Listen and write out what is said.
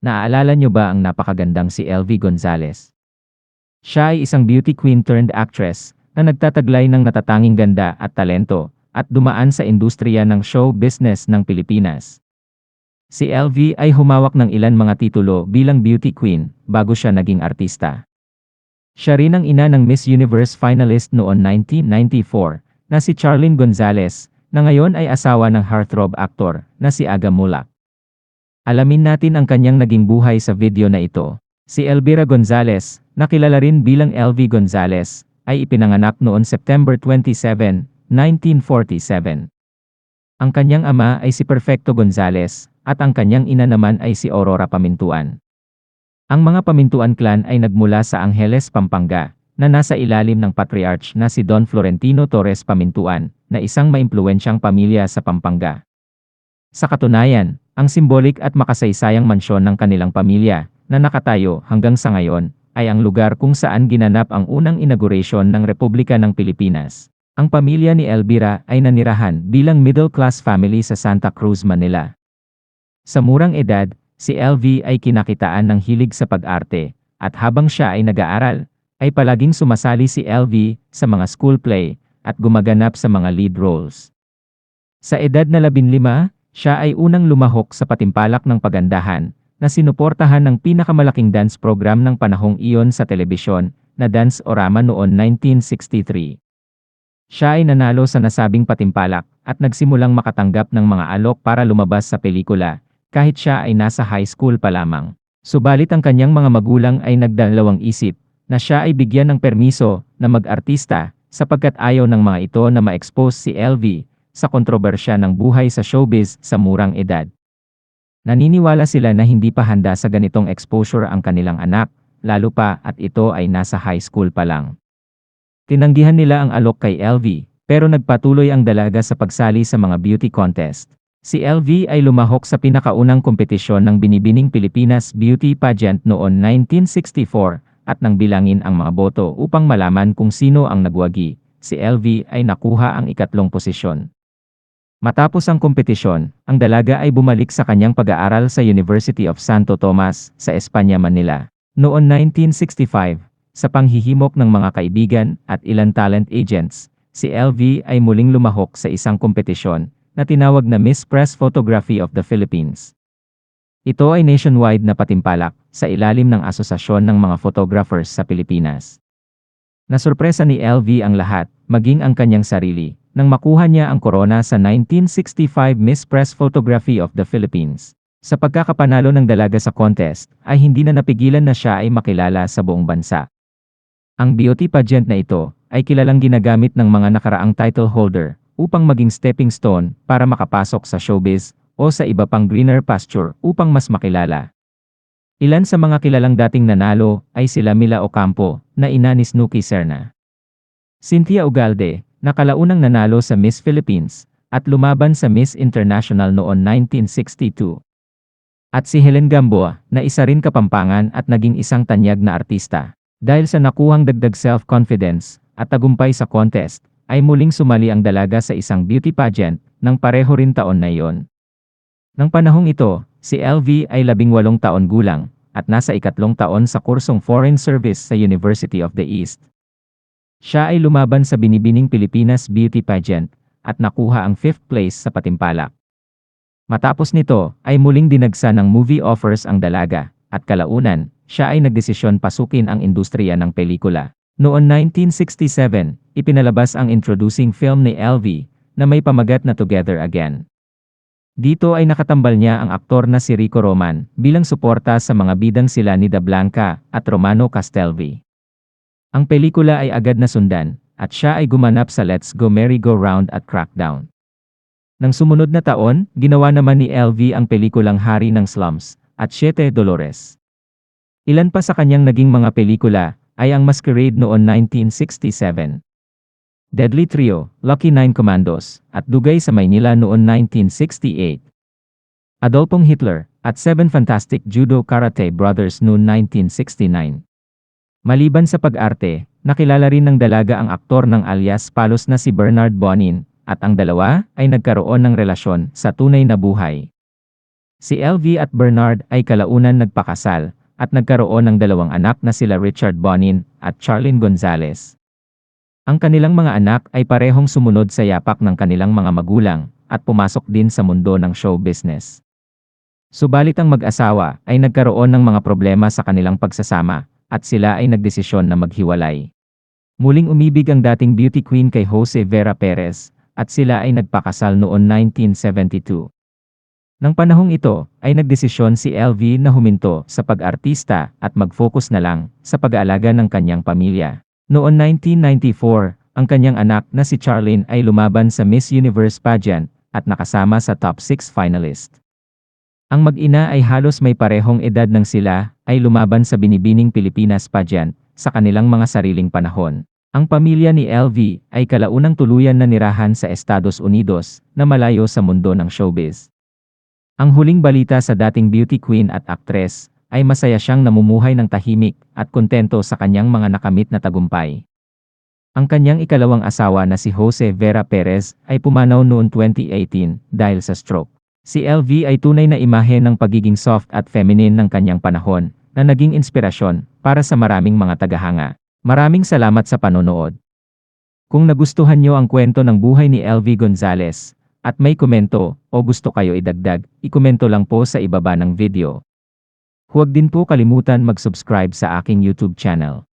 Naaalala nyo ba ang napakagandang si LV Gonzalez? Siya ay isang beauty queen turned actress na nagtataglay ng natatanging ganda at talento at dumaan sa industriya ng show business ng Pilipinas. Si LV ay humawak ng ilan mga titulo bilang beauty queen bago siya naging artista. Siya rin ang ina ng Miss Universe finalist noon 1994 na si Charlene Gonzalez na ngayon ay asawa ng heartthrob actor na si Aga Mulak. Alamin natin ang kanyang naging buhay sa video na ito. Si Elvira Gonzalez, na kilala rin bilang LV Gonzalez, ay ipinanganak noon September 27, 1947. Ang kanyang ama ay si Perfecto Gonzalez, at ang kanyang ina naman ay si Aurora Pamintuan. Ang mga Pamintuan clan ay nagmula sa Angeles, Pampanga, na nasa ilalim ng patriarch na si Don Florentino Torres Pamintuan, na isang maimpluwensyang pamilya sa Pampanga. Sa katunayan, ang simbolik at makasaysayang mansyon ng kanilang pamilya, na nakatayo hanggang sa ngayon, ay ang lugar kung saan ginanap ang unang inauguration ng Republika ng Pilipinas. Ang pamilya ni Elvira ay nanirahan bilang middle-class family sa Santa Cruz, Manila. Sa murang edad, si LV ay kinakitaan ng hilig sa pag-arte, at habang siya ay nag-aaral, ay palaging sumasali si LV sa mga school play at gumaganap sa mga lead roles. Sa edad na 15, siya ay unang lumahok sa patimpalak ng pagandahan, na sinuportahan ng pinakamalaking dance program ng panahong iyon sa telebisyon, na Dance Orama noon 1963. Siya ay nanalo sa nasabing patimpalak, at nagsimulang makatanggap ng mga alok para lumabas sa pelikula, kahit siya ay nasa high school pa lamang. Subalit ang kanyang mga magulang ay nagdalawang isip, na siya ay bigyan ng permiso na mag-artista, sapagkat ayaw ng mga ito na ma-expose si LV sa kontrobersya ng buhay sa showbiz sa murang edad. Naniniwala sila na hindi pa handa sa ganitong exposure ang kanilang anak, lalo pa at ito ay nasa high school pa lang. Tinanggihan nila ang alok kay LV, pero nagpatuloy ang dalaga sa pagsali sa mga beauty contest. Si LV ay lumahok sa pinakaunang kompetisyon ng Binibining Pilipinas Beauty Pageant noon 1964 at nang bilangin ang mga boto upang malaman kung sino ang nagwagi, si LV ay nakuha ang ikatlong posisyon. Matapos ang kompetisyon, ang dalaga ay bumalik sa kanyang pag-aaral sa University of Santo Tomas sa Espanya, Manila. Noon 1965, sa panghihimok ng mga kaibigan at ilan talent agents, si LV ay muling lumahok sa isang kompetisyon na tinawag na Miss Press Photography of the Philippines. Ito ay nationwide na patimpalak sa ilalim ng Asosasyon ng mga Photographers sa Pilipinas. Nasurpresa ni LV ang lahat, maging ang kanyang sarili, nang makuha niya ang korona sa 1965 Miss Press Photography of the Philippines. Sa pagkakapanalo ng dalaga sa contest, ay hindi na napigilan na siya ay makilala sa buong bansa. Ang beauty pageant na ito ay kilalang ginagamit ng mga nakaraang title holder upang maging stepping stone para makapasok sa showbiz o sa iba pang greener pasture upang mas makilala. Ilan sa mga kilalang dating nanalo ay sila Mila Ocampo, na ina ni Snooki Serna. Cynthia Ugalde, na kalaunang nanalo sa Miss Philippines, at lumaban sa Miss International noon 1962. At si Helen Gamboa, na isa rin kapampangan at naging isang tanyag na artista. Dahil sa nakuhang dagdag self-confidence at tagumpay sa contest, ay muling sumali ang dalaga sa isang beauty pageant ng pareho rin taon na iyon. Nang panahong ito, si LV ay labing walong taon gulang at nasa ikatlong taon sa kursong Foreign Service sa University of the East. Siya ay lumaban sa Binibining Pilipinas Beauty Pageant at nakuha ang 5th place sa patimpalak. Matapos nito, ay muling dinagsa ng movie offers ang dalaga, at kalaunan, siya ay nagdesisyon pasukin ang industriya ng pelikula. Noon 1967, ipinalabas ang introducing film ni LV, na may pamagat na Together Again. Dito ay nakatambal niya ang aktor na si Rico Roman, bilang suporta sa mga bidang sila ni Da Blanca at Romano Castelvi. Ang pelikula ay agad na sundan, at siya ay gumanap sa Let's Go Merry Go Round at Crackdown. Nang sumunod na taon, ginawa naman ni LV ang pelikulang Hari ng Slums, at Siete Dolores. Ilan pa sa kanyang naging mga pelikula, ay ang Masquerade noon 1967. Deadly Trio, Lucky Nine Commandos, at Dugay sa Maynila noon 1968. Adolpong Hitler, at Seven Fantastic Judo Karate Brothers noon 1969. Maliban sa pag-arte, nakilala rin ng dalaga ang aktor ng alias Palos na si Bernard Bonin, at ang dalawa ay nagkaroon ng relasyon sa tunay na buhay. Si LV at Bernard ay kalaunan nagpakasal at nagkaroon ng dalawang anak na sila Richard Bonin at Charlene Gonzalez. Ang kanilang mga anak ay parehong sumunod sa yapak ng kanilang mga magulang at pumasok din sa mundo ng show business. Subalit ang mag-asawa ay nagkaroon ng mga problema sa kanilang pagsasama at sila ay nagdesisyon na maghiwalay. Muling umibig ang dating beauty queen kay Jose Vera Perez at sila ay nagpakasal noon 1972. Nang panahong ito, ay nagdesisyon si LV na huminto sa pag-artista at mag-focus na lang sa pag-aalaga ng kanyang pamilya. Noon 1994, ang kanyang anak na si Charlene ay lumaban sa Miss Universe pageant at nakasama sa top 6 finalist. Ang mag-ina ay halos may parehong edad ng sila ay lumaban sa Binibining Pilipinas pageant sa kanilang mga sariling panahon. Ang pamilya ni LV ay kalaunang tuluyan na nirahan sa Estados Unidos na malayo sa mundo ng showbiz. Ang huling balita sa dating beauty queen at actress ay masaya siyang namumuhay ng tahimik at kontento sa kanyang mga nakamit na tagumpay. Ang kanyang ikalawang asawa na si Jose Vera Perez ay pumanaw noong 2018 dahil sa stroke. Si LV ay tunay na imahe ng pagiging soft at feminine ng kanyang panahon na naging inspirasyon para sa maraming mga tagahanga. Maraming salamat sa panonood. Kung nagustuhan nyo ang kwento ng buhay ni LV Gonzalez, at may komento o gusto kayo idagdag, ikomento lang po sa ibaba ng video. Huwag din po kalimutan mag-subscribe sa aking YouTube channel.